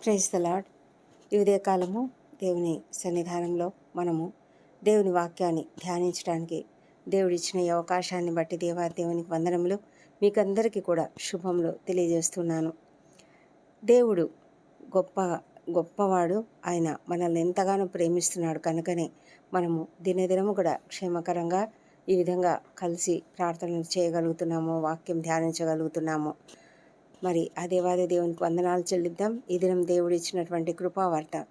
Praise the lord ఈ ఉదయకాలము దేవుని సన్నిధానంలో మనము దేవుని వాక్యాన్ని ధ్యానించడానికి దేవుడిచ్చిన ఈ అవకాశాన్ని బట్టి దేవా దేవునికి వందనములు. మీకందరికీ కూడా శుభములు తెలియజేస్తున్నాను. దేవుడు గొప్ప గొప్పవాడు. ఆయన మనల్ని ఎంతగానో ప్రేమిస్తున్నాడు. కనుకనే మనము దినదినము కూడా క్షేమకరంగా ఈ విధంగా కలిసి ప్రార్థనలు చేయగలుగుతున్నాము వాక్యం ధ్యానించగలుగుతున్నాము. మరి ఆ దేవాది దేవునికి వందనాలు చెల్లిద్దాం. ఈ దినం దేవుడు ఇచ్చినటువంటి కృపావార్త.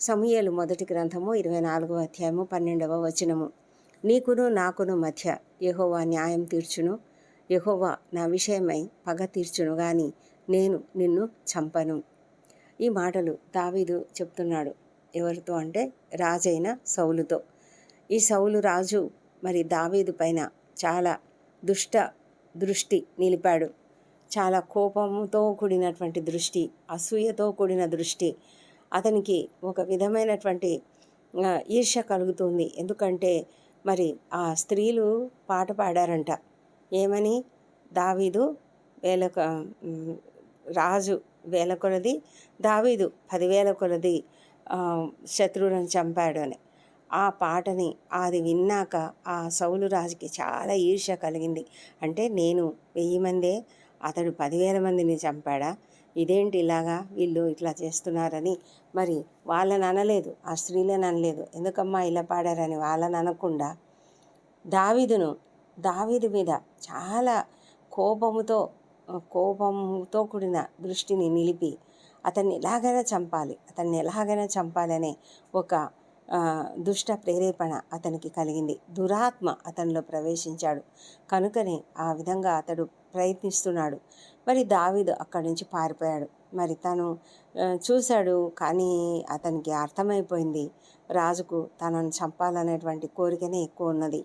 సమూహలు మొదటి గ్రంథము ఇరవై నాలుగవ అధ్యాయము పన్నెండవ వచనము. నీకును నాకును మధ్య యహోవా న్యాయం తీర్చును. యహోవా నా విషయమై పగ తీర్చును గాని నేను నిన్ను చంపను. ఈ మాటలు దావీదు చెప్తున్నాడు. ఎవరితో అంటే రాజైన సౌలుతో. ఈ సౌలు రాజు మరి దావీదు పైన చాలా దుష్ట దృష్టి నిలిపాడు. చాలా కోపంతో కూడినటువంటి దృష్టి అసూయతో కూడిన దృష్టి అతనికి ఒక విధమైనటువంటి ఈర్ష కలుగుతుంది. ఎందుకంటే మరి ఆ స్త్రీలు పాట పాడారంట. ఏమని? దావీదు వేలక రాజు వేల కొలది దావీదు పదివేల కొలది శత్రువులను చంపాడు అని. ఆ పాటని అది విన్నాక ఆ సౌలు రాజుకి చాలా ఈర్ష్య కలిగింది. అంటే నేను వెయ్యి మందే అతడు పదివేల మందిని చంపాడా? ఇదేంటి ఇలాగా వీళ్ళు ఇట్లా చేస్తున్నారని? మరి వాళ్ళని అనలేదు ఆ స్త్రీలను అనలేదు. ఎందుకమ్మా ఇలా పాడారని వాళ్ళని అనకుండా? దావీదును దావీదు మీద చాలా కోపముతో కోపంతో కూడిన దృష్టిని నిలిపి అతన్ని ఎలాగైనా చంపాలి అతన్ని ఎలాగైనా చంపాలనే ఒక దుష్ట ప్రేరేపణ అతనికి కలిగింది. దురాత్మ అతనిలో ప్రవేశించాడు. కనుకనే ఆ విధంగా అతడు ప్రయత్నిస్తున్నాడు. మరి దావీదు అక్కడి నుంచి పారిపోయాడు. మరి తను చూశాడు కానీ అతనికి అర్థమైపోయింది. రాజుకు తనను చంపాలనేటువంటి కోరికనే ఎక్కువ ఉన్నది.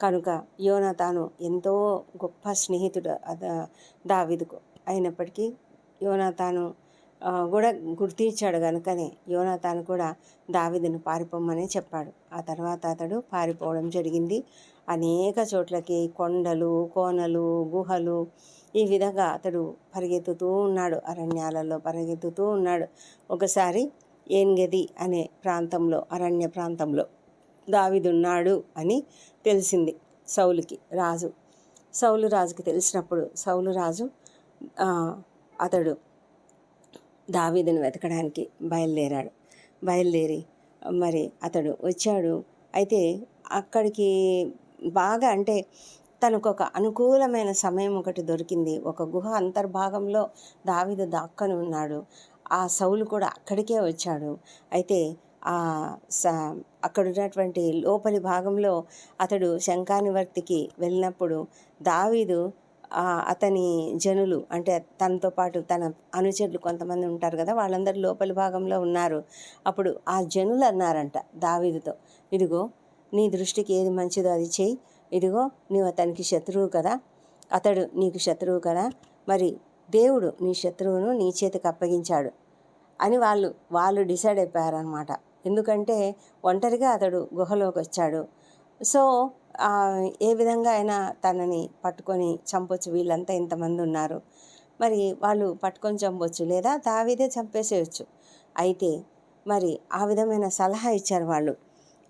కనుక యోనాతాను ఎంతో గొప్ప స్నేహితుడు దావీదుకు అయినప్పటికీ యోన తాను కూడా గుర్తించాడు కనుకనే యోన తాను కూడా దావీదును పారిపోమని చెప్పాడు. ఆ తర్వాత అతడు పారిపోవడం జరిగింది. అనేక చోట్లకి కొండలు కోనలు గుహలు ఈ విధంగా అతడు పరిగెత్తుతూ ఉన్నాడు. అరణ్యాలలో పరిగెత్తుతూ ఉన్నాడు. ఒకసారి ఏన్గది అనే ప్రాంతంలో అరణ్య ప్రాంతంలో దావిదున్నాడు అని తెలిసింది సౌలుకి రాజు. సౌలు రాజుకి తెలిసినప్పుడు సౌలు రాజు అతడు దావీదును వెతకడానికి బయలుదేరాడు. బయలుదేరి మరి అతడు వచ్చాడు. అయితే అక్కడికి బాగా అంటే తనకు ఒక అనుకూలమైన సమయం ఒకటి దొరికింది. ఒక గుహ అంతర్భాగంలో దావీదు దాక్కని ఉన్నాడు. ఆ సౌలు కూడా అక్కడికే వచ్చాడు. అయితే ఆ స అక్కడ ఉన్నటువంటి లోపలి భాగంలో అతడు శంఖానివర్తికి వెళ్ళినప్పుడు దావీదు అతని జనులు అంటే తనతో పాటు తన అనుచరులు కొంతమంది ఉంటారు కదా వాళ్ళందరూ లోపలి భాగంలో ఉన్నారు. అప్పుడు ఆ జనులు అన్నారంట దావీదుతో ఇదిగో నీ దృష్టికి ఏది మంచిదో అది చేయి ఇదిగో నీవు అతనికి శత్రువు కదా. అతడు నీకు శత్రువు కదా. మరి దేవుడు నీ శత్రువును నీ చేతికి అప్పగించాడు అని వాళ్ళు వాళ్ళు డిసైడ్ అయిపోయారనమాట ఎందుకంటే ఒంటరిగా అతడు గుహలోకి వచ్చాడు. సో ఏ విధంగా అయినా తనని పట్టుకొని చంపొచ్చు. వీళ్ళంతా ఇంతమంది ఉన్నారు. మరి వాళ్ళు పట్టుకొని చంపొచ్చు లేదా దావీదే చంపేసేయచ్చు. అయితే మరి ఆ విధమైన సలహా ఇచ్చారు వాళ్ళు.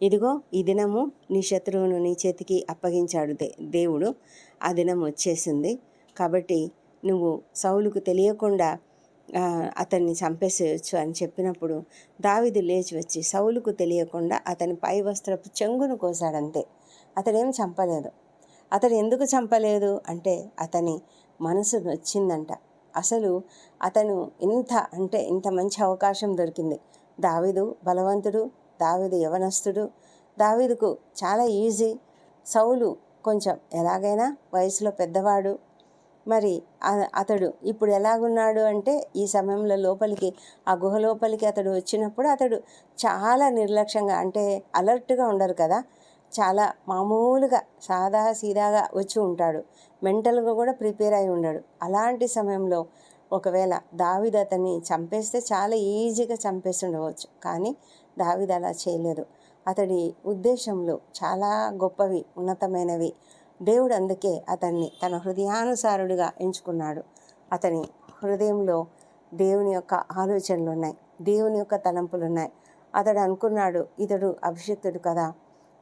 ఇదిగో ఈ దినము నీ శత్రువును నీ చేతికి అప్పగించాడు దే దేవుడు. ఆ దినం వచ్చేసింది. కాబట్టి నువ్వు సౌలుకు తెలియకుండా అతన్ని చంపేసేయచ్చు అని చెప్పినప్పుడు దావిది లేచి వచ్చి సౌలుకు తెలియకుండా అతని పై వస్త్రపు చెంగును కోసాడంతే అతడేం చంపలేదు. అతడు ఎందుకు చంపలేదు అంటే అతని మనసు నొచ్చిందంట. అసలు అతను ఇంత అంటే ఇంత మంచి అవకాశం దొరికింది. దావిదు బలవంతుడు దావీదు యవనస్తుడు. దావీదుకు చాలా ఈజీ. సౌలు కొంచెం ఎలాగైనా వయసులో పెద్దవాడు. మరి అతడు ఇప్పుడు ఎలాగున్నాడు అంటే ఈ సమయంలో లోపలికి ఆ గుహ లోపలికి అతడు వచ్చినప్పుడు అతడు చాలా నిర్లక్ష్యంగా అంటే అలర్ట్గా ఉండరు కదా. చాలా మామూలుగా సాదా సీదాగా వచ్చి ఉంటాడు. మెంటల్గా కూడా ప్రిపేర్ అయి ఉన్నాడు అలాంటి సమయంలో ఒకవేళ దావిద్ అతన్ని చంపేస్తే చాలా ఈజీగా చంపేసి ఉండవచ్చు. కానీ దావిద్ అలా చేయలేదు. అతడి ఉద్దేశంలో చాలా గొప్పవి ఉన్నతమైనవి. దేవుడు అందుకే అతన్ని తన హృదయానుసారుడిగా ఎంచుకున్నాడు. అతని హృదయంలో దేవుని యొక్క ఆలోచనలు ఉన్నాయి దేవుని యొక్క తలంపులు ఉన్నాయి అతడు అనుకున్నాడు ఇతడు అభిషక్తుడు కదా.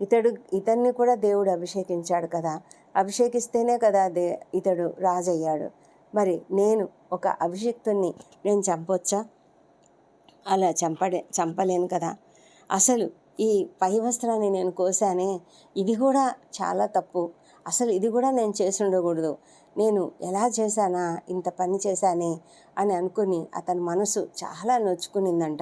ఇతడు ఇతన్ని కూడా దేవుడు అభిషేకించాడు కదా. అభిషేకిస్తేనే కదా దే ఇతడు రాజయ్యాడు. మరి నేను ఒక అభిషిక్తుణ్ణి నేను చంపొచ్చా? అలా చంపడే చంపలేను కదా. అసలు ఈ పై వస్త్రాన్ని నేను కోసానే ఇది కూడా చాలా తప్పు. అసలు ఇది కూడా నేను చేసి ఉండకూడదు. నేను ఎలా చేశానా ఇంత పని చేశానే అని అనుకుని అతని మనసు చాలా నొచ్చుకునిందంట.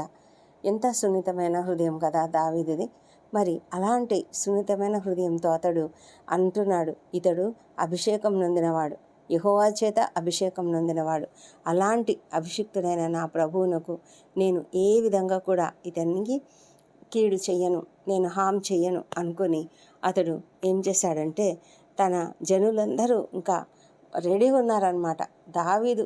ఎంత సున్నితమైన హృదయం కదా దావీదిది. మరి అలాంటి సున్నితమైన హృదయంతో అతడు అంటున్నాడు ఇతడు అభిషేకం నొందినవాడు. యహోవా చేత అభిషేకం నొందినవాడు. అలాంటి అభిషిక్తుడైన నా ప్రభువునకు నేను ఏ విధంగా కూడా ఇతనికి కీడు చెయ్యను నేను హామ్ చెయ్యను అనుకొని అతడు ఏం చేశాడంటే తన జనులందరూ ఇంకా రెడీగా ఉన్నారనమాట దావీదు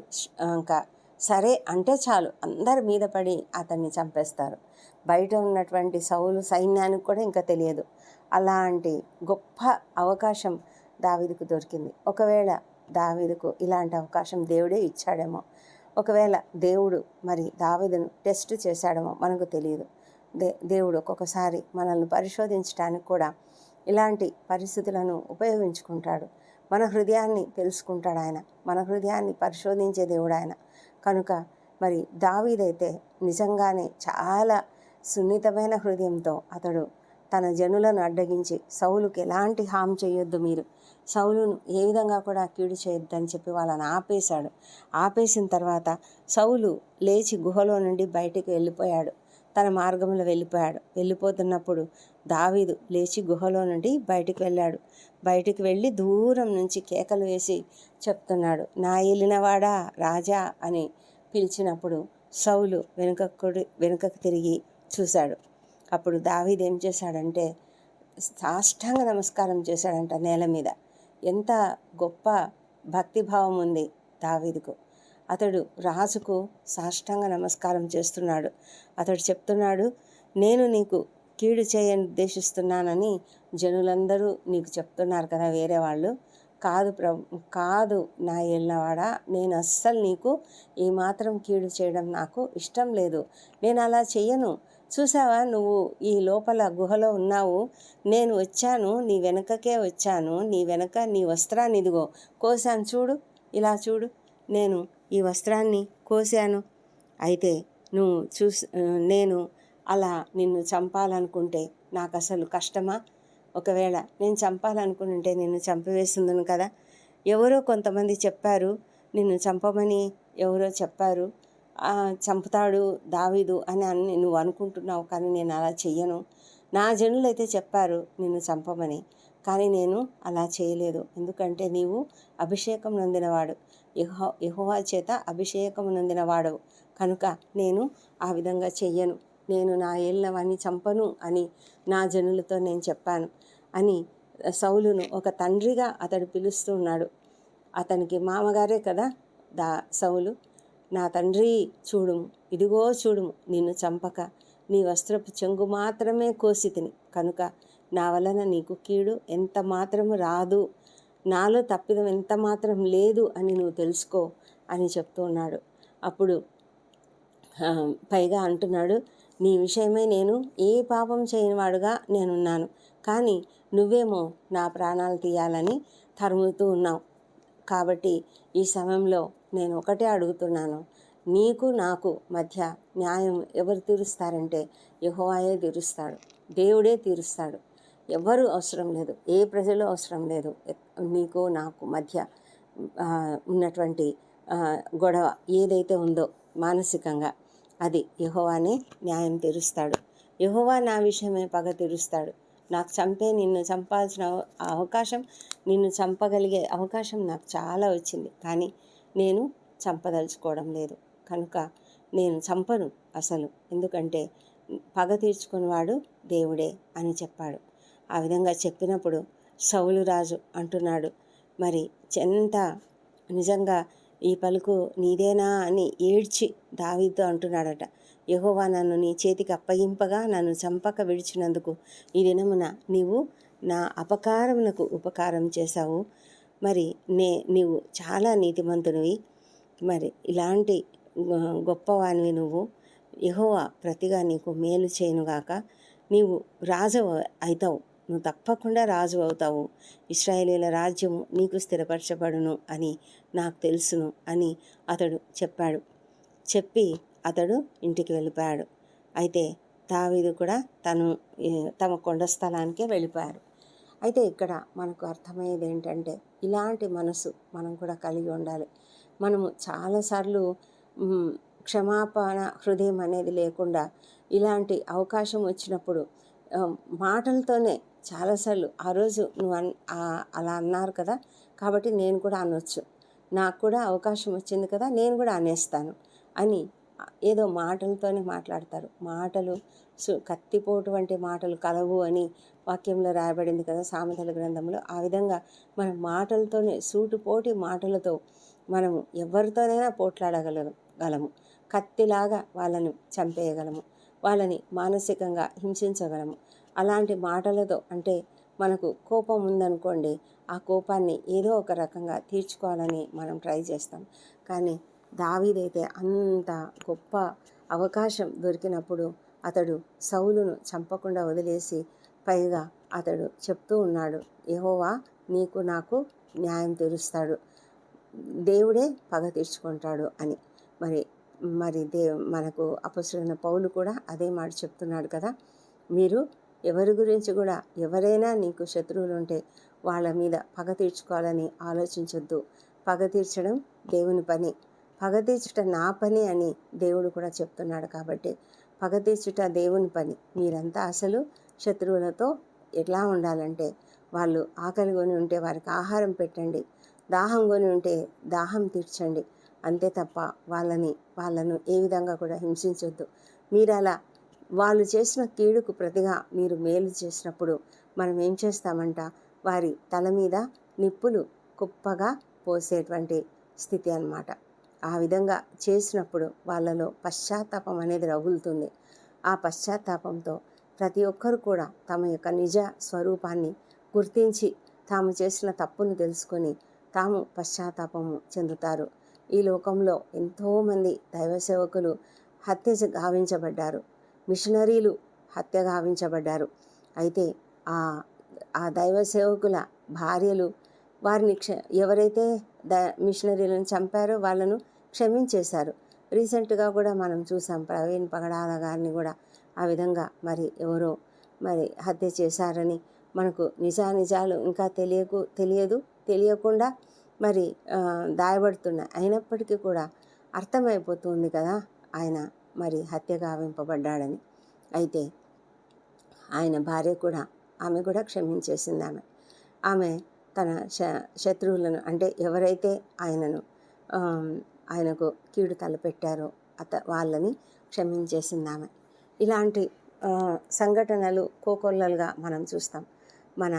ఇంకా సరే అంటే చాలు అందరి మీద పడి అతన్ని చంపేస్తారు. బయట ఉన్నటువంటి సౌలు సైన్యానికి కూడా ఇంకా తెలియదు. అలాంటి గొప్ప అవకాశం దావీదుకు దొరికింది. ఒకవేళ దావీదుకు ఇలాంటి అవకాశం దేవుడే ఇచ్చాడేమో. ఒకవేళ దేవుడు మరి దావీదును టెస్ట్ చేశాడేమో మనకు తెలియదు. దే దేవుడు ఒక్కొక్కసారి మనల్ని పరిశోధించడానికి కూడా ఇలాంటి పరిస్థితులను ఉపయోగించుకుంటాడు. మన హృదయాన్ని తెలుసుకుంటాడు ఆయన. మన హృదయాన్ని పరిశోధించే దేవుడు ఆయన. కనుక మరి దావీదైతే నిజంగానే చాలా సున్నితమైన హృదయంతో అతడు తన జనులను అడ్డగించి సౌలుకి ఎలాంటి హామ్ చేయొద్దు మీరు. సౌలును ఏ విధంగా కూడా కీడు చేయొద్దని చెప్పి వాళ్ళని ఆపేశాడు. ఆపేసిన తర్వాత సౌలు లేచి గుహలో నుండి బయటికి వెళ్ళిపోయాడు. తన మార్గంలో వెళ్ళిపోయాడు. వెళ్ళిపోతున్నప్పుడు దావీదు లేచి గుహలో నుండి బయటికి వెళ్ళాడు. బయటికి వెళ్ళి దూరం నుంచి కేకలు వేసి చెప్తున్నాడు నా వెళ్ళినవాడా రాజా అని పిలిచినప్పుడు సౌలు వెనుకకుడి వెనుకకు తిరిగి చూశాడు. అప్పుడు దావీదు ఏం చేశాడంటే సాష్టాంగ నమస్కారం చేశాడంట నేల మీద. ఎంత గొప్ప భక్తిభావం ఉంది దావీదుకు. అతడు రాజుకు సాష్టాంగ నమస్కారం చేస్తున్నాడు. అతడు చెప్తున్నాడు నేను నీకు కీడు చేయని ఉద్దేశిస్తున్నానని జనులందరూ నీకు చెప్తున్నారు కదా వేరే వాళ్ళు. కాదు ప్రభు కాదు నా వెళ్ళినవాడా నేను అస్సలు నీకు ఏమాత్రం కీడు చేయడం నాకు ఇష్టం లేదు. నేను అలా చెయ్యను. చూసావా నువ్వు? ఈ లోపల గుహలో ఉన్నావు. నేను వచ్చాను నీ వెనకకే వచ్చాను. నీ వెనక నీ వస్త్రాన్ని ఇదిగో కోసాను చూడు. ఇలా చూడు. నేను ఈ వస్త్రాన్ని కోసాను అయితే నువ్వు చూస్ నేను అలా నిన్ను చంపాలనుకుంటే నాకు అసలు కష్టమా? ఒకవేళ నేను చంపాలనుకుంటే నిన్ను చంపివేస్తుందను కదా? ఎవరో కొంతమంది చెప్పారు నిన్ను చంపమని ఎవరో చెప్పారు. చంపుతాడు దావీదు అని అని నువ్వు అనుకుంటున్నావు కానీ నేను అలా చెయ్యను. నా జనులు అయితే చెప్పారు నిన్ను చంపమని కానీ నేను అలా చేయలేదు. ఎందుకంటే నీవు అభిషేకం నొందినవాడు. యహో యహోవా చేత అభిషేకం నొందినవాడు కనుక నేను ఆ విధంగా చెయ్యను. నేను నా ఏళ్ళవని చంపను అని నా జనులతో నేను చెప్పాను అని సౌలును ఒక తండ్రిగా అతడు పిలుస్తున్నాడు. అతనికి మామగారే కదా దా సౌలు. నా తండ్రి చూడుము ఇదిగో చూడుము నిన్ను చంపక. నీ వస్త్రపు చెంగు మాత్రమే కోసి తిని. కనుక నా వలన నీకు కీడు ఎంత మాత్రము రాదు. నాలో తప్పిదం ఎంత మాత్రం లేదు అని నువ్వు తెలుసుకో అని చెప్తూ ఉన్నాడు. అప్పుడు పైగా అంటున్నాడు నీ విషయమై నేను ఏ పాపం చేయనివాడుగా నేనున్నాను. కానీ నువ్వేమో నా ప్రాణాలు తీయాలని తరుముతూ ఉన్నావు. కాబట్టి ఈ సమయంలో నేను ఒకటే అడుగుతున్నాను. నీకు నాకు మధ్య న్యాయం ఎవరు తీరుస్తారంటే యహోవాయే తీరుస్తాడు. దేవుడే తీరుస్తాడు. ఎవరు అవసరం లేదు. ఏ ప్రజలు అవసరం లేదు. నీకు నాకు మధ్య ఉన్నటువంటి గొడవ ఏదైతే ఉందో మానసికంగా అది యహోవానే న్యాయం తీరుస్తాడు. యహోవా నా విషయమే పగ తీరుస్తాడు. నాకు చంపే నిన్ను చంపాల్సిన అవకాశం నిన్ను చంపగలిగే అవకాశం నాకు చాలా వచ్చింది. కానీ నేను చంపదలుచుకోవడం లేదు. కనుక నేను చంపను అసలు. ఎందుకంటే పగ తీర్చుకున్నవాడు దేవుడే అని చెప్పాడు. ఆ విధంగా చెప్పినప్పుడు సౌలు రాజు అంటున్నాడు మరి ఎంత నిజంగా ఈ పలుకు నీదేనా అని ఏడ్చి దావితో అంటున్నాడట. యహోవా నన్ను నీ చేతికి అప్పగింపగా నన్ను చంపక విడిచినందుకు ఈ దినమున నీవు నా అపకారమునకు ఉపకారం చేశావు. మరి నే నీవు చాలా నీతిమంతునివి. మరి ఇలాంటి గొ- గొప్పవానివి నువ్వు. యహోవా ప్రతిగా నీకు మేలు చేయనుగాక నీవు రాజు అవుతావు నువ్వు తప్పకుండా రాజు అవుతావు. ఇస్రాయేలీల రాజ్యము నీకు స్థిరపరచబడును అని నాకు తెలుసును అని అతడు చెప్పాడు. చెప్పి అతడు ఇంటికి వెళ్ళిపోయాడు. అయితే దావీదు కూడా తను తమ కొండ స్థలానికే వెళ్ళిపోయారు. అయితే ఇక్కడ మనకు అర్థమయ్యేది ఏంటంటే ఇలాంటి మనసు మనం కూడా కలిగి ఉండాలి. మనము చాలాసార్లు క్షమాపణ హృదయం అనేది లేకుండా ఇలాంటి అవకాశం వచ్చినప్పుడు మాటలతోనే చాలాసార్లు ఆ రోజు నువ్వు అన్ అలా అన్నారు కదా కాబట్టి నేను కూడా అనొచ్చు. నాకు కూడా అవకాశం వచ్చింది కదా నేను కూడా అనేస్తాను అని ఏదో మాటలతోనే మాట్లాడతారు. మాటలు కత్తిపోటు వంటి మాటలు కలవు అని వాక్యంలో రాయబడింది కదా సామెతల గ్రంథంలో. ఆ విధంగా మన మాటలతోనే సూటుపోటి మాటలతో మనము ఎవరితోనైనా పోట్లాడగలము గలము కత్తిలాగా వాళ్ళని చంపేయగలము. వాళ్ళని మానసికంగా హింసించగలము. అలాంటి మాటలతో అంటే మనకు కోపం ఉందనుకోండి ఆ కోపాన్ని ఏదో ఒక రకంగా తీర్చుకోవాలని మనం ట్రై చేస్తాం. కానీ దావీదైతే అంత గొప్ప అవకాశం దొరికినప్పుడు అతడు సౌలును చంపకుండా వదిలేసి పైగా అతడు చెప్తూ ఉన్నాడు యెహోవా నీకు నాకు న్యాయం తీరుస్తాడు. దేవుడే పగ తీర్చుకుంటాడు అని. మరి మరి దే మనకు అపసరైన పౌలు కూడా అదే మాట చెప్తున్నాడు కదా. మీరు ఎవరి గురించి కూడా ఎవరైనా నీకు శత్రువులు ఉంటే వాళ్ళ మీద పగ తీర్చుకోవాలని ఆలోచించొద్దు. పగ తీర్చడం దేవుని పని. పగ తీర్చుట నా పని అని దేవుడు కూడా చెప్తున్నాడు కాబట్టి పగ దేవుని పని. మీరంతా అసలు శత్రువులతో ఎట్లా ఉండాలంటే వాళ్ళు ఆకలి కొని ఉంటే వారికి ఆహారం పెట్టండి. దాహం కొని ఉంటే దాహం తీర్చండి. అంతే తప్ప వాళ్ళని వాళ్ళను ఏ విధంగా కూడా హింసించొద్దు. మీరు అలా వాళ్ళు చేసిన కీడుకు ప్రతిగా మీరు మేలు చేసినప్పుడు మనం ఏం చేస్తామంట? వారి తల మీద నిప్పులు కుప్పగా పోసేటువంటి స్థితి అన్నమాట. ఆ విధంగా చేసినప్పుడు వాళ్ళలో పశ్చాత్తాపం అనేది రగులుతుంది. ఆ పశ్చాత్తాపంతో ప్రతి ఒక్కరు కూడా తమ యొక్క నిజ స్వరూపాన్ని గుర్తించి తాము చేసిన తప్పును తెలుసుకొని తాము పశ్చాత్తాపము చెందుతారు. ఈ లోకంలో ఎంతోమంది దైవ సేవకులు హత్య గావించబడ్డారు. మిషనరీలు హత్య గావించబడ్డారు. అయితే ఆ ఆ దైవ సేవకుల భార్యలు వారిని క్ష ఎవరైతే ద మిషనరీలను చంపారో వాళ్ళను క్షమించేశారు. రీసెంట్గా కూడా మనం చూసాం ప్రవీణ్ పగడాల గారిని కూడా ఆ విధంగా మరి ఎవరో మరి హత్య చేశారని మనకు నిజానిజాలు ఇంకా తెలియకు తెలియదు తెలియకుండా మరి దాయబడుతున్నాయి. అయినప్పటికీ కూడా అర్థమైపోతుంది కదా ఆయన మరి హత్య గావింపబడ్డాడని అయితే ఆయన భార్య కూడా ఆమె కూడా క్షమించేసింది ఆమె. ఆమె తన శ శత్రువులను అంటే ఎవరైతే ఆయనను ఆయనకు కీడు తలపెట్టారో అత వాళ్ళని క్షమించేసిందామె. ఇలాంటి సంఘటనలు కోకొల్లలుగా మనం చూస్తాం. మన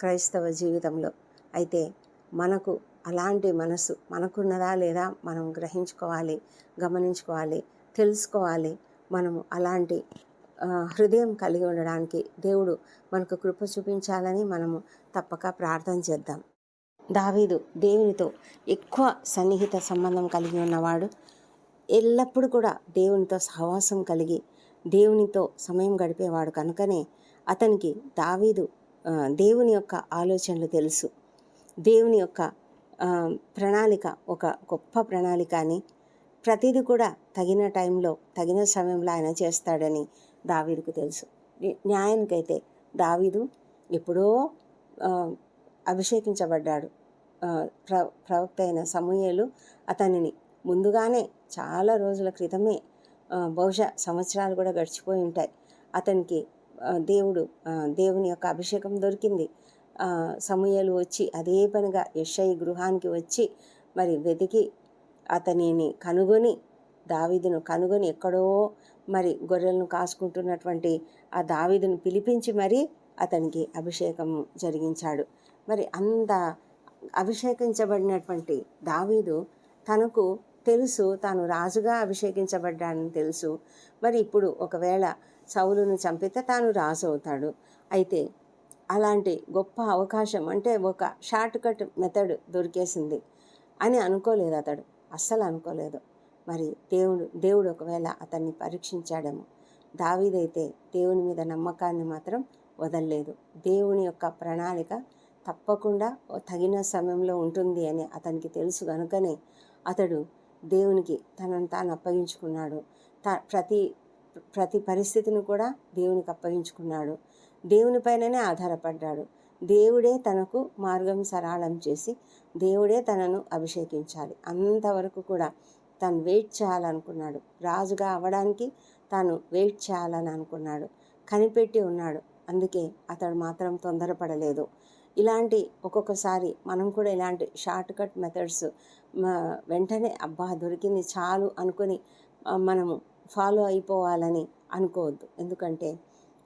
క్రైస్తవ జీవితంలో అయితే మనకు అలాంటి మనసు మనకున్నదా లేదా మనం గ్రహించుకోవాలి గమనించుకోవాలి తెలుసుకోవాలి. మనము అలాంటి హృదయం కలిగి ఉండడానికి దేవుడు మనకు కృప చూపించాలని మనము తప్పక ప్రార్థన చేద్దాం. దావీదు దేవునితో ఎక్కువ సన్నిహిత సంబంధం కలిగి ఉన్నవాడు. ఎల్లప్పుడూ కూడా దేవునితో సహవాసం కలిగి దేవునితో సమయం గడిపేవాడు కనుకనే అతనికి దావీదు దేవుని యొక్క ఆలోచనలు తెలుసు. దేవుని యొక్క ప్రణాళిక ఒక గొప్ప ప్రణాళిక అని ప్రతిదీ కూడా తగిన టైంలో తగిన సమయంలో ఆయన చేస్తాడని దావీదుకు తెలుసు. న్యాయానికైతే దావీదు ఎప్పుడో అభిషేకించబడ్డాడు. ప్ర ప్రవక్త అయిన సమూహలు అతనిని. ముందుగానే చాలా రోజుల క్రితమే బహుశా సంవత్సరాలు కూడా గడిచిపోయి ఉంటాయి. అతనికి దేవుడు దేవుని యొక్క అభిషేకం దొరికింది. సమూహలు వచ్చి అదే పనిగా యెషై గృహానికి వచ్చి మరి వెతికి అతనిని కనుగొని దావీదును కనుగొని ఎక్కడో మరి గొర్రెలను కాసుకుంటున్నటువంటి ఆ దావీదును పిలిపించి మరి అతనికి అభిషేకం జరిగించాడు. మరి అంత అభిషేకించబడినటువంటి దావీదు తనకు తెలుసు తాను రాజుగా అభిషేకించబడ్డానని తెలుసు. మరి ఇప్పుడు ఒకవేళ సౌలును చంపితే తాను రాజు అవుతాడు. అయితే అలాంటి గొప్ప అవకాశం అంటే ఒక షార్ట్ కట్ మెథడ్ దొరికేసింది అని అనుకోలేదు అతడు. అస్సలు అనుకోలేదు. మరి దేవుడు దేవుడు ఒకవేళ అతన్ని పరీక్షించాడేమో. దావీదైతే దేవుని మీద నమ్మకాన్ని మాత్రం వదలలేదు. దేవుని యొక్క ప్రణాళిక తప్పకుండా తగిన సమయంలో ఉంటుంది అని అతనికి తెలుసు కనుకనే అతడు దేవునికి తనను తాను అప్పగించుకున్నాడు. త ప్రతి ప్రతి పరిస్థితిని కూడా దేవునికి అప్పగించుకున్నాడు. దేవునిపైననే ఆధారపడ్డాడు. దేవుడే తనకు మార్గం సరళం చేసి దేవుడే తనను అభిషేకించాలి. అంతవరకు కూడా తను వెయిట్ చేయాలనుకున్నాడు. రాజుగా అవ్వడానికి తాను వెయిట్ చేయాలని అనుకున్నాడు. కనిపెట్టి ఉన్నాడు. అందుకే అతడు మాత్రం తొందరపడలేదు. ఇలాంటి ఒక్కొక్కసారి మనం కూడా ఇలాంటి షార్ట్ కట్ మెథడ్స్ వెంటనే అబ్బా దొరికింది చాలు అనుకొని మనము ఫాలో అయిపోవాలని అనుకోవద్దు. ఎందుకంటే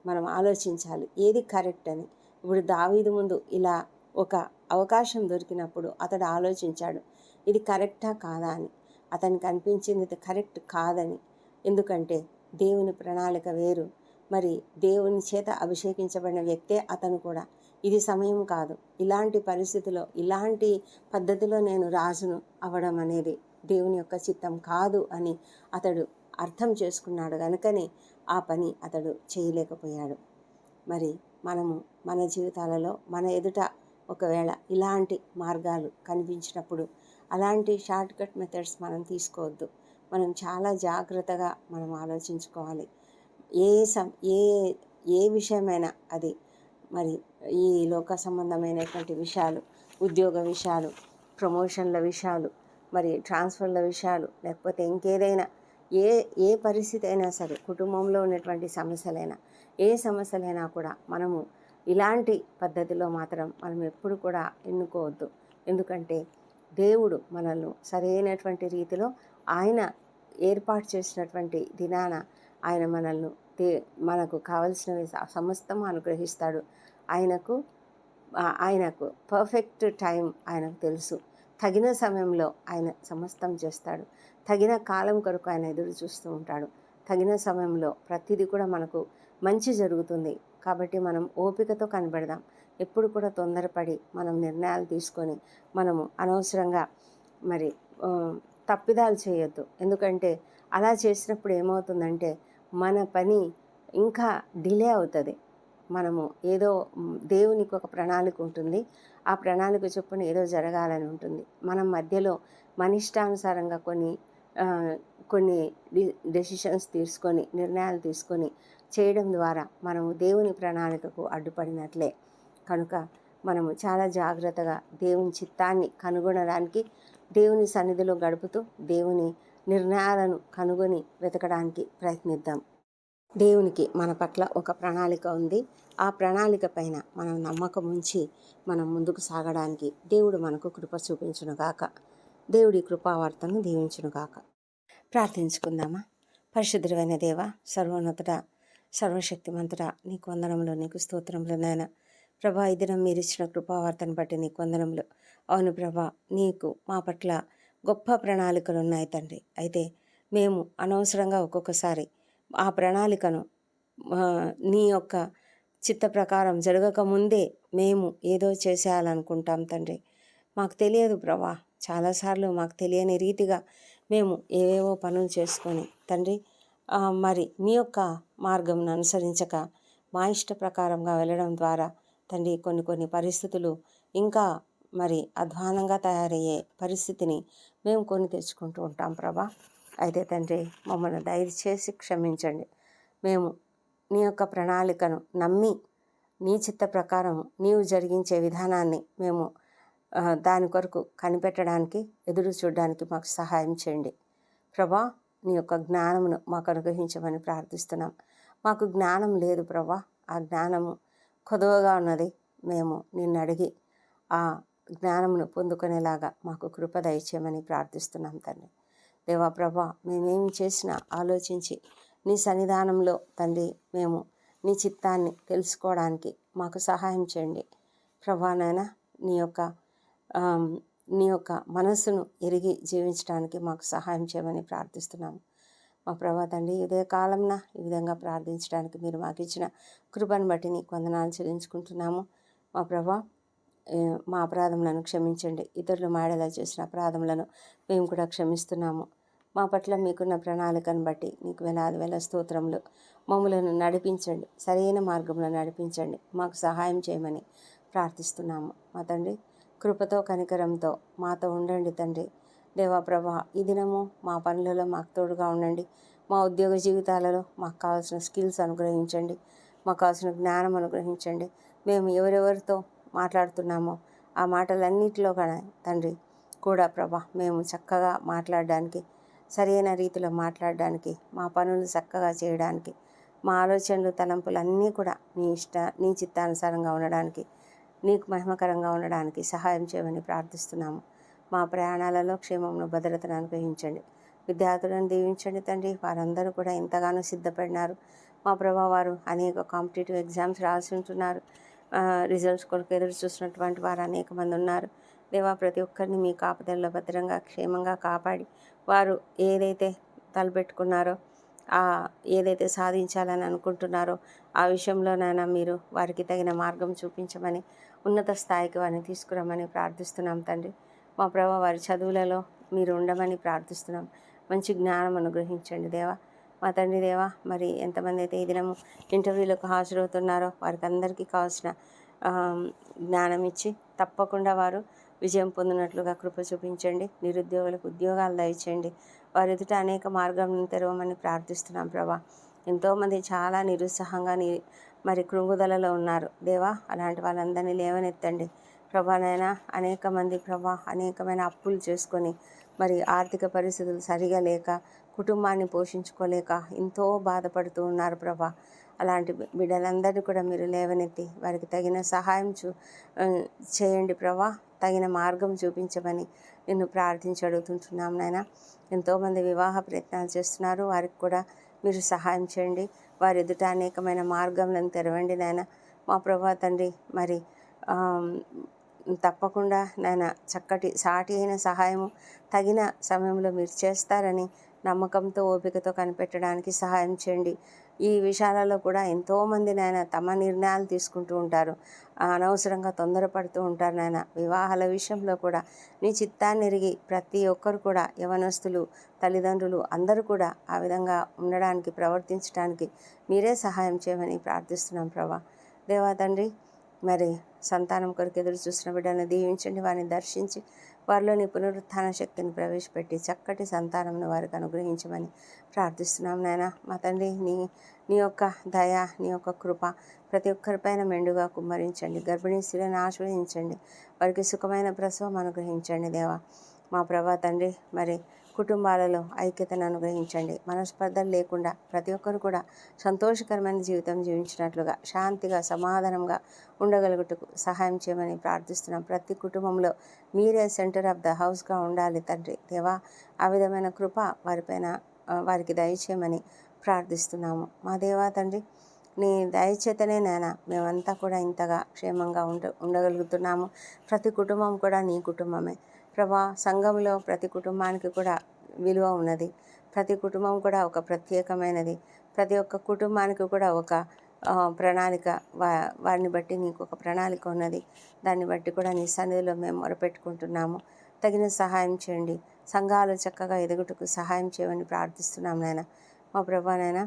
మనం ఆలోచించాలి ఏది కరెక్ట్ అని. ఇప్పుడు దావీదు ముందు ఇలా ఒక అవకాశం దొరికినప్పుడు అతడు ఆలోచించాడు ఇది కరెక్టా కాదా అని. అతనికి అనిపించింది కరెక్ట్ కాదని. ఎందుకంటే దేవుని ప్రణాళిక వేరు. మరి దేవుని చేత అభిషేకించబడిన వ్యక్తే అతను కూడా. ఇది సమయం కాదు. ఇలాంటి పరిస్థితిలో ఇలాంటి పద్ధతిలో నేను రాజును అవడం అనేది దేవుని యొక్క చిత్తం కాదు అని అతడు అర్థం చేసుకున్నాడు కనుకనే ఆ పని అతడు చేయలేకపోయాడు. మరి మనము మన జీవితాలలో మన ఎదుట ఒకవేళ ఇలాంటి మార్గాలు కనిపించినప్పుడు అలాంటి షార్ట్ కట్ మెథడ్స్ మనం తీసుకోవద్దు. మనం చాలా జాగ్రత్తగా మనం ఆలోచించుకోవాలి. ఏ సం ఏ ఏ విషయమైనా అది మరి ఈ లోక సంబంధమైనటువంటి విషయాలు ఉద్యోగ విషయాలు ప్రమోషన్ల విషయాలు మరి ట్రాన్స్ఫర్ల విషయాలు లేకపోతే ఇంకేదైనా ఏ ఏ పరిస్థితి అయినా సరే కుటుంబంలో ఉన్నటువంటి సమస్యలైనా ఏ సమస్యలైనా కూడా మనము ఇలాంటి పద్ధతిలో మాత్రం మనం ఎప్పుడు కూడా ఎన్నుకోవద్దు. ఎందుకంటే దేవుడు మనల్ని సరైనటువంటి రీతిలో ఆయన ఏర్పాటు చేసినటువంటి దినాన ఆయన మనల్ని దే మనకు కావలసినవి సమస్తం అనుగ్రహిస్తాడు. ఆయనకు ఆయనకు పర్ఫెక్ట్ టైం ఆయనకు తెలుసు. తగిన సమయంలో ఆయన సమస్తం చేస్తాడు. తగిన కాలం కొరకు ఆయన ఎదురు చూస్తూ ఉంటాడు. తగిన సమయంలో ప్రతిదీ కూడా మనకు మంచి జరుగుతుంది. కాబట్టి మనం ఓపికతో కనబడదాం. ఎప్పుడు కూడా తొందరపడి మనం నిర్ణయాలు తీసుకొని మనము అనవసరంగా మరి తప్పిదాలు చేయొద్దు. ఎందుకంటే అలా చేసినప్పుడు ఏమవుతుందంటే మన పని ఇంకా డిలే అవుతుంది. మనము ఏదో దేవునికి ఒక ప్రణాళిక ఉంటుంది. ఆ ప్రణాళిక చొప్పున ఏదో జరగాలని ఉంటుంది. మనం మధ్యలో మన ఇష్టానుసారంగా కొన్ని కొన్ని డెసిషన్స్ తీసుకొని నిర్ణయాలు తీసుకొని చేయడం ద్వారా మనము దేవుని ప్రణాళికకు అడ్డుపడినట్లే. కనుక మనము చాలా జాగ్రత్తగా దేవుని చిత్తాన్ని కనుగొనడానికి దేవుని సన్నిధిలో గడుపుతూ దేవుని నిర్ణయాలను కనుగొని వెతకడానికి ప్రయత్నిద్దాం. దేవునికి మన పట్ల ఒక ప్రణాళిక ఉంది. ఆ ప్రణాళిక పైన మనం నమ్మకం ఉంచి మనం ముందుకు సాగడానికి దేవుడు మనకు కృప చూపించునుగాక దేవుడి కృపావార్తను దీవించునుగాక ప్రార్థించుకుందామా? పరిశుద్ధుడైన దేవ సర్వోన్నతుడ సర్వశక్తిమంతుడ నీకు వందనంలో నీకు స్తోత్రంలో నాయన. ప్రభా ఈ దినం మీరు ఇచ్చిన కృపావార్తను బట్టి నీకు వందనంలో అవును ప్రభా నీకు మా పట్ల గొప్ప ప్రణాళికలు ఉన్నాయి తండ్రి. అయితే మేము అనవసరంగా ఒక్కొక్కసారి ఆ ప్రణాళికను నీ యొక్క చిత్త ప్రకారం జరగక ముందే మేము ఏదో చేసేయాలనుకుంటాం తండ్రి. మాకు తెలియదు ప్రభా చాలాసార్లు మాకు తెలియని రీతిగా మేము ఏవేవో పనులు చేసుకొని తండ్రి మరి మీ యొక్క మార్గంను అనుసరించక మా ఇష్ట ప్రకారంగా వెళ్ళడం ద్వారా తండ్రి కొన్ని కొన్ని పరిస్థితులు ఇంకా మరి అధ్వానంగా తయారయ్యే పరిస్థితిని మేము కొని తెచ్చుకుంటూ ఉంటాం ప్రభా. అయితే తండ్రి మమ్మల్ని దయచేసి క్షమించండి. మేము నీ యొక్క ప్రణాళికను నమ్మి నీ చిత్త ప్రకారం నీవు జరిగించే విధానాన్ని మేము దాని కొరకు కనిపెట్టడానికి ఎదురు చూడడానికి మాకు సహాయం చేయండి. ప్రభా నీ యొక్క జ్ఞానమును మాకు అనుగ్రహించమని ప్రార్థిస్తున్నాం. మాకు జ్ఞానం లేదు ప్రభా. ఆ జ్ఞానము కొదువగా ఉన్నది మేము నిన్ను అడిగి ఆ జ్ఞానమును పొందుకునేలాగా మాకు కృప దయచేయమని ప్రార్థిస్తున్నాం తండ్రి. దేవా ప్రభా మేమేమి చేసినా ఆలోచించి నీ సన్నిధానంలో తండ్రి మేము నీ చిత్తాన్ని తెలుసుకోవడానికి మాకు సహాయం చేయండి. ప్రభానైనా నీ యొక్క నీ యొక్క మనస్సును ఎరిగి జీవించడానికి మాకు సహాయం చేయమని ప్రార్థిస్తున్నాము మా ప్రభా తండ్రి ఇదే కాలంన ఈ విధంగా ప్రార్థించడానికి మీరు మాకు ఇచ్చిన కృపను బట్టి నీకు వందనాలు చెల్లించుకుంటున్నాము. మా ప్రభా మా అపరాధములను క్షమించండి. ఇతరులు మాడేలా చేసిన అపరాధములను మేము కూడా క్షమిస్తున్నాము. మా పట్ల మీకున్న ప్రణాళికను బట్టి నీకు వేలాది వేల స్తోత్రములు. మమ్మలను నడిపించండి. సరైన మార్గంలో నడిపించండి. మాకు సహాయం చేయమని ప్రార్థిస్తున్నాము. మా తండ్రి కృపతో కనికరంతో మాతో ఉండండి తండ్రి. దేవా ప్రభా ఈ దినము మా పనులలో మాకు తోడుగా ఉండండి. మా ఉద్యోగ జీవితాలలో మాకు కావాల్సిన స్కిల్స్ అనుగ్రహించండి. మాకు కావాల్సిన జ్ఞానం అనుగ్రహించండి. మేము ఎవరెవరితో మాట్లాడుతున్నామో ఆ మాటలన్నిటిలో కూడా తండ్రి కూడా ప్రభా మేము చక్కగా మాట్లాడడానికి సరైన రీతిలో మాట్లాడడానికి మా పనులు చక్కగా చేయడానికి మా ఆలోచనలు తలంపులు అన్నీ కూడా నీ ఇష్ట నీ చిత్తానుసారంగా ఉండడానికి నీకు మహిమకరంగా ఉండడానికి సహాయం చేయమని ప్రార్థిస్తున్నాము. మా ప్రయాణాలలో క్షేమంలో భద్రతను అనుగ్రహించండి. విద్యార్థులను దీవించండి తండ్రి. వారందరూ కూడా ఎంతగానో సిద్ధపడినారు. మా ప్రభా వారు అనేక కాంపిటేటివ్ ఎగ్జామ్స్ రాసి ఉంటున్నారు. రిజల్ట్స్ కొరకు ఎదురు చూసినటువంటి వారు అనేక మంది ఉన్నారు. దేవా ప్రతి ఒక్కరిని మీ కాపుదల్లో భద్రంగా క్షేమంగా కాపాడి వారు ఏదైతే తలపెట్టుకున్నారో ఆ ఏదైతే సాధించాలని అనుకుంటున్నారో ఆ విషయంలోనైనా మీరు వారికి తగిన మార్గం చూపించమని ఉన్నత స్థాయికి వారిని తీసుకురమ్మని ప్రార్థిస్తున్నాం తండ్రి. మా ప్రభా వారి చదువులలో మీరు ఉండమని ప్రార్థిస్తున్నాం. మంచి జ్ఞానం అనుగ్రహించండి దేవా. మా తండ్రి దేవా మరి ఎంతమంది అయితే ఈ దినము ఇంటర్వ్యూలకు హాజరవుతున్నారో వారికి అందరికీ కావాల్సిన జ్ఞానం ఇచ్చి తప్పకుండా వారు విజయం పొందినట్లుగా కృప చూపించండి. నిరుద్యోగులకు ఉద్యోగాలు దయచేయండి. వారి ఎదుట అనేక మార్గాలను తెరవమని ప్రార్థిస్తున్నాం ప్రభా. ఎంతోమంది చాలా నిరుత్సాహంగా ని మరి కృంగుదలలో ఉన్నారు. దేవా అలాంటి వాళ్ళందరినీ లేవనెత్తండి. ప్రభానైనా అనేక మంది ప్రభా అనేకమైన అప్పులు చేసుకొని మరి ఆర్థిక పరిస్థితులు సరిగా లేక కుటుంబాన్ని పోషించుకోలేక ఎంతో బాధపడుతూ ఉన్నారు ప్రభా. అలాంటి బిడ్డలందరినీ కూడా మీరు లేవనెత్తి వారికి తగిన సహాయం చూ చేయండి ప్రభా. తగిన మార్గం చూపించమని నిన్ను ప్రార్థించి అడుగుతుంటున్నాం నాయన. ఎంతోమంది వివాహ ప్రయత్నాలు చేస్తున్నారు. వారికి కూడా మీరు సహాయం చేయండి. వారి ఎదుట అనేకమైన మార్గంలను తెరవండి నాయన. మా ప్రభా తండ్రి మరి తప్పకుండా నాయన చక్కటి సాటి అయిన సహాయము తగిన సమయంలో మీరు చేస్తారని నమ్మకంతో ఓపికతో కనిపెట్టడానికి సహాయం చేయండి. ఈ విషయాలలో కూడా ఎంతోమంది నాయన తమ నిర్ణయాలు తీసుకుంటూ ఉంటారు. అనవసరంగా తొందరపడుతూ ఉంటారు నాయన వివాహాల విషయంలో కూడా నీ చిత్తాన్ని ఎరిగి ప్రతి ఒక్కరు కూడా యవనస్తులు తల్లిదండ్రులు అందరూ కూడా ఆ విధంగా ఉండడానికి ప్రవర్తించడానికి మీరే సహాయం చేయమని ప్రార్థిస్తున్నాం ప్రభా. దేవా తండ్రి మరి సంతానం కొరకు ఎదురు చూసిన బిడ్డను దీవించండి వారిని దర్శించి వారిలోని పునరుత్థాన శక్తిని ప్రవేశపెట్టి చక్కటి సంతానంను వారికి అనుగ్రహించమని ప్రార్థిస్తున్నాం నాయన. మా తండ్రి నీ నీ యొక్క దయ నీ యొక్క కృప ప్రతి ఒక్కరిపైన మెండుగా కుమ్మరించండి గర్భిణీ స్త్రీలను ఆశ్రయించండి వారికి సుఖమైన ప్రసవం అనుగ్రహించండి దేవా. మా ప్రభా తండ్రి మరి కుటుంబాలలో ఐక్యతను అనుగ్రహించండి. మనస్పర్ధలు లేకుండా ప్రతి ఒక్కరు కూడా సంతోషకరమైన జీవితం జీవించినట్లుగా శాంతిగా సమాధానంగా ఉండగలుగుటకు సహాయం చేయమని ప్రార్థిస్తున్నాం. ప్రతి కుటుంబంలో మీరే సెంటర్ ఆఫ్ ద హౌస్గా ఉండాలి తండ్రి. దేవా ఆ విధమైన కృప వారిపైన వారికి దయచేయమని ప్రార్థిస్తున్నాము. మా దేవా తండ్రి నీ దయచేతనే నాయన మేమంతా కూడా ఇంతగా క్షేమంగా ఉండ ఉండగలుగుతున్నాము. ప్రతి కుటుంబం కూడా నీ కుటుంబమే. ప్రభా సంఘంలో ప్రతి కుటుంబానికి కూడా విలువ ఉన్నది. ప్రతి కుటుంబం కూడా ఒక ప్రత్యేకమైనది. ప్రతి ఒక్క కుటుంబానికి కూడా ఒక ప్రణాళిక వా వారిని బట్టి నీకు ఒక ప్రణాళిక ఉన్నది. దాన్ని బట్టి కూడా నీ సన్నిధిలో మేము మొరపెట్టుకుంటున్నాము. తగిన సహాయం చేయండి. సంఘాలు చక్కగా ఎదుగుటకు సహాయం చేయమని ప్రార్థిస్తున్నాం నాయన. మా ప్రభా నాయన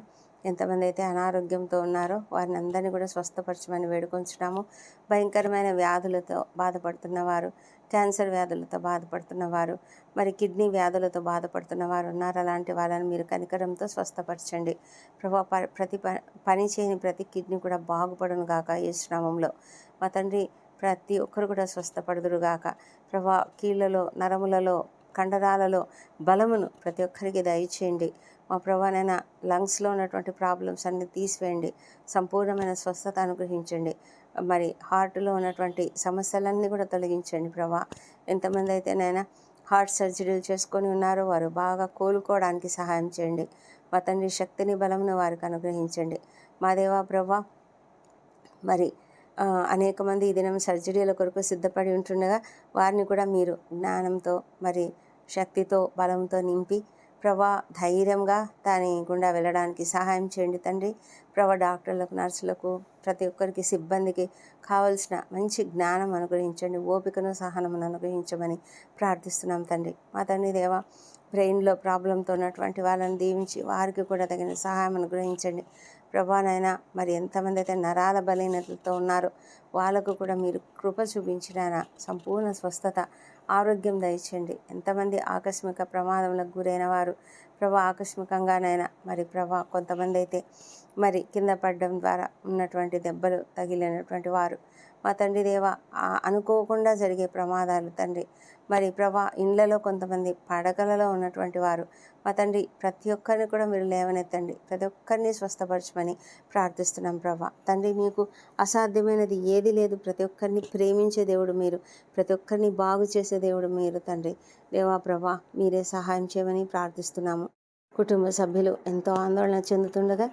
ఎంతమంది అయితే అనారోగ్యంతో ఉన్నారో వారిని అందరినీ కూడా స్వస్థపరచమని వేడుకొంచున్నాము. భయంకరమైన వ్యాధులతో బాధపడుతున్న వారు క్యాన్సర్ వ్యాధులతో బాధపడుతున్న వారు మరి కిడ్నీ వ్యాధులతో బాధపడుతున్న వారు ఉన్నారు. అలాంటి వాళ్ళని మీరు కనికరంతో స్వస్థపరచండి. ప్రభా ప- ప్రతి ప- పని చేయని ప్రతి కిడ్నీ కూడా బాగుపడును గాక ఈ శ్రామంలో మా తండ్రి ప్రతి ఒక్కరు కూడా స్వస్థపడదురు గాక. ప్రభా కీళ్ళలో నరములలో కండరాలలో బలమును ప్రతి ఒక్కరికి దయచేయండి. మా ప్రభానైనా లంగ్స్లో ఉన్నటువంటి ప్రాబ్లమ్స్ అన్ని తీసివేయండి. సంపూర్ణమైన స్వస్థత అనుగ్రహించండి. మరి హార్ట్లో ఉన్నటువంటి సమస్యలన్నీ కూడా తొలగించండి ప్రభా. ఎంతమంది అయితే నైనా హార్ట్ సర్జరీలు చేసుకొని ఉన్నారో వారు బాగా కోలుకోవడానికి సహాయం చేయండి. మా తండ్రి శక్తిని బలమును వారికి అనుగ్రహించండి. మా దేవా ప్రభా మరి అనేక మంది ఈ దినం సర్జరీల కొరకు సిద్ధపడి ఉంటుండగా వారిని కూడా మీరు జ్ఞానంతో మరి శక్తితో బలంతో నింపి ప్రభా ధైర్యంగా దాని గుండా వెళ్ళడానికి సహాయం చేయండి తండ్రి. ప్రభా డాక్టర్లకు నర్సులకు ప్రతి ఒక్కరికి సిబ్బందికి కావలసిన మంచి జ్ఞానం అనుగ్రహించండి. ఓపికను సహనమును అనుగ్రహించమని ప్రార్థిస్తున్నాం తండ్రి. మా తండ్రి దేవ బ్రెయిన్లో ప్రాబ్లంతో ఉన్నటువంటి వాళ్ళని దీవించి వారికి కూడా తగిన సహాయం అనుగ్రహించండి. ప్రభానైనా మరి ఎంతమంది అయితే నరాల బలహీనతలతో ఉన్నారో వాళ్ళకు కూడా మీరు కృప చూపించిన సంపూర్ణ స్వస్థత ఆరోగ్యం దయచేయండి ఎంతమంది ఆకస్మిక ప్రమాదములకు గురైన వారు ప్రభా ఆకస్మికంగానైనా మరి ప్రభా కొంతమంది అయితే మరి కింద పడడం ద్వారా ఉన్నటువంటి దెబ్బలు తగిలినటువంటి వారు. మా తండ్రి దేవ అనుకోకుండా జరిగే ప్రమాదాలు తండ్రి. మరి ప్రభా ఇండ్లలో కొంతమంది పడకలలో ఉన్నటువంటి వారు మా తండ్రి ప్రతి ఒక్కరిని కూడా మీరు లేవనెత్తండి. ప్రతి ఒక్కరిని స్వస్థపరచమని ప్రార్థిస్తున్నాం ప్రభా. తండ్రి మీకు అసాధ్యమైనది ఏది లేదు. ప్రతి ఒక్కరిని ప్రేమించే దేవుడు మీరు. ప్రతి ఒక్కరిని బాగు చేసే దేవుడు మీరు తండ్రి. దేవా ప్రభా మీరే సహాయం చేయమని ప్రార్థిస్తున్నాము. కుటుంబ సభ్యులు ఎంతో ఆందోళన చెందుతుండగా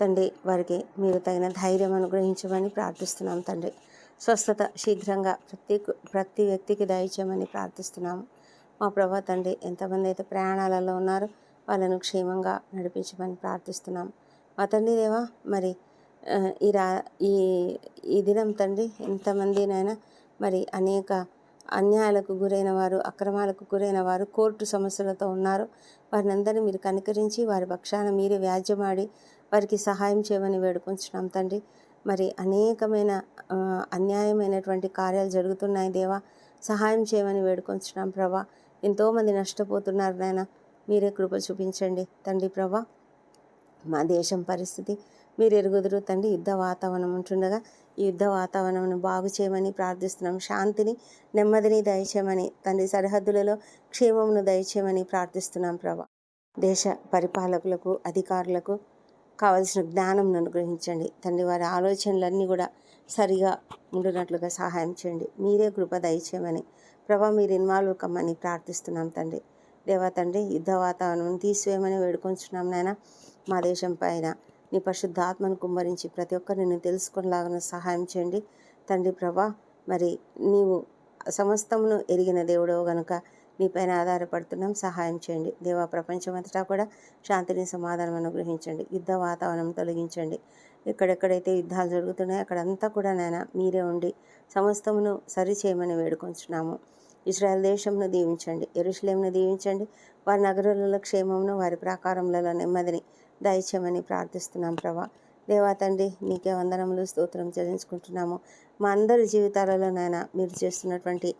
తండ్రి వారికి మీరు తగిన ధైర్యం అనుగ్రహించమని ప్రార్థిస్తున్నాం తండ్రి. స్వస్థత శీఘ్రంగా ప్రతి ప్రతి వ్యక్తికి దయచేయమని ప్రార్థిస్తున్నాము మా ప్రభా తండ్రి ఎంతమంది అయితే ప్రయాణాలలో ఉన్నారో వాళ్ళను క్షేమంగా నడిపించమని ప్రార్థిస్తున్నాం. మా తండ్రి దేవా మరి ఈ రా ఈ ఈ దినం తండ్రి ఎంతమందినైనా మరి అనేక అన్యాయాలకు గురైన వారు అక్రమాలకు గురైన వారు కోర్టు సమస్యలతో ఉన్నారు. వారిని అందరినీ మీరు కనికరించి వారి పక్షాన మీరే వ్యాజ్యమాడి వారికి సహాయం చేయమని వేడుకుంటున్నాం తండ్రి. మరి అనేకమైన అన్యాయమైనటువంటి కార్యాలు జరుగుతున్నాయి దేవా. సహాయం చేయమని వేడుకొంచున్నాం ప్రభా. ఎంతోమంది నష్టపోతున్నారు నాయన. మీరే కృప చూపించండి తండ్రి ప్రభా. మా దేశం పరిస్థితి మీరు ఎరుగుదురు తండ్రి. యుద్ధ వాతావరణం ఉంటుండగా ఈ యుద్ధ వాతావరణంను బాగు చేయమని ప్రార్థిస్తున్నాం. శాంతిని నెమ్మదిని దయచేయమని తండ్రి సరిహద్దులలో క్షేమమును దయచేయమని ప్రార్థిస్తున్నాం ప్రభా. దేశ పరిపాలకులకు అధికారులకు కావలసిన జ్ఞానం అనుగ్రహించండి. తండ్రి వారి ఆలోచనలన్నీ కూడా సరిగా ఉండునట్లుగా సహాయం చేయండి. మీరే కృప దయచేయమని ప్రభా మీరు ఇన్వాల్వ్ కమ్మని ప్రార్థిస్తున్నాం తండ్రి. దేవా తండ్రి యుద్ధ వాతావరణం తీసివేయమని వేడుకొంచున్నాం నాయన. మా దేశం పైన నీ పరిశుద్ధాత్మను కుమ్మరించి ప్రతి ఒక్కరు నేను తెలుసుకునేలాగా సహాయం చేయండి. తండ్రి ప్రభా మరి నీవు సమస్తమును ఎరిగిన దేవుడవు గనుక మీపైన ఆధారపడుతున్నాం. సహాయం చేయండి. దేవా ప్రపంచమంతటా కూడా శాంతిని సమాధానం అనుగ్రహించండి. యుద్ధ వాతావరణం తొలగించండి. ఎక్కడెక్కడైతే యుద్ధాలు జరుగుతున్నాయో అక్కడంతా కూడా నాయన మీరే ఉండి సమస్తమును సరిచేయమని వేడుకొంచున్నాము. ఇస్రాయల్ దేశంను దీవించండి. ఎరుషులేంను దీవించండి. వారి నగరాలలో క్షేమమును వారి ప్రాకారములలో నెమ్మదిని దయచేయమని ప్రార్థిస్తున్నాం ప్రభా. దేవా తండ్రి నీకే వందనములు స్తోత్రం చెల్లించుకుంటున్నాము. మా అందరి జీవితాలలో నాయన మీరు చేస్తున్నటువంటి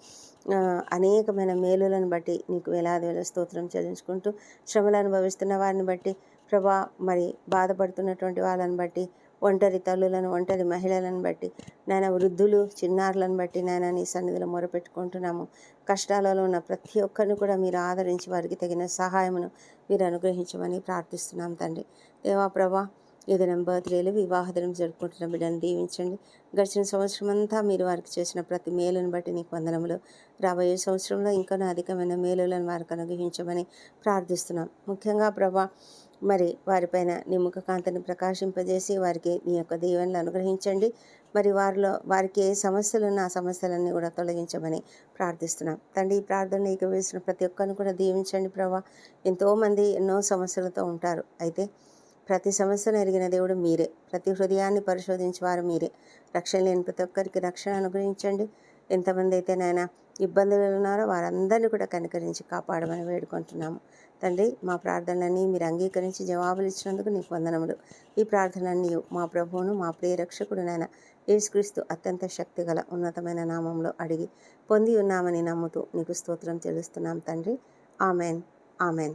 అనేకమైన మేలులను బట్టి నీకు వేలాది వేల స్తోత్రం చెల్లించుకుంటూ శ్రమలు అనుభవిస్తున్న వారిని బట్టి ప్రభా మరి బాధపడుతున్నటువంటి వాళ్ళని బట్టి ఒంటరి తల్లులను ఒంటరి మహిళలను బట్టి నాయన వృద్ధులు చిన్నారులను బట్టి నాయన నీ సన్నిధిలో మొరపెట్టుకుంటున్నాము. కష్టాలలో ఉన్న ప్రతి ఒక్కరిని కూడా మీరు ఆదరించి వారికి తగిన సహాయమును మీరు అనుగ్రహించమని ప్రార్థిస్తున్నాం తండ్రి. దేవా ప్రభా ఏదైనా బర్త్డేలు వివాహదనం జరుపుకుంటున్న బిడ్డను దీవించండి. గడిచిన సంవత్సరం అంతా మీరు వారికి చేసిన ప్రతి మేలును బట్టి నీకు వందనములు. రాబోయే సంవత్సరంలో ఇంకా అధికమైన మేలులను వారికి అనుగ్రహించమని ప్రార్థిస్తున్నాం. ముఖ్యంగా ప్రభా మరి వారిపైన నీ ముఖ కాంతిని ప్రకాశింపజేసి వారికి నీ యొక్క దీవెనలు అనుగ్రహించండి. మరి వారిలో వారికి ఏ సమస్యలు ఉన్న ఆ సమస్యలన్నీ కూడా తొలగించమని ప్రార్థిస్తున్నాం. తండ్రి ఈ ప్రార్థన ఇక వేసిన ప్రతి ఒక్కరిని కూడా దీవించండి ప్రభా. ఎంతోమంది ఎన్నో సమస్యలతో ఉంటారు. అయితే ప్రతి సమస్యను ఎరిగిన దేవుడు మీరే. ప్రతి హృదయాన్ని పరిశోధించేవారు మీరే. రక్షణ లేని ప్రతి ఒక్కరికి రక్షణ అనుగ్రహించండి. ఎంతమంది అయితే నాయన ఇబ్బందులు ఉన్నారో వారందరినీ కూడా కనికరించి కాపాడమని వేడుకుంటున్నాము. తండ్రి మా ప్రార్థనలన్నీ మీరు అంగీకరించి జవాబులు ఇచ్చినందుకు నీకు వందనములు. ఈ ప్రార్థనలన్నీ మా ప్రభువును మా ప్రియ రక్షకుడు నాయన యేసుక్రీస్తు అత్యంత శక్తిగల ఉన్నతమైన నామంలో అడిగి పొంది ఉన్నామని నమ్ముతూ నీకు స్తోత్రం తెలుస్తున్నాం తండ్రి. ఆమెన్. ఆమెన్.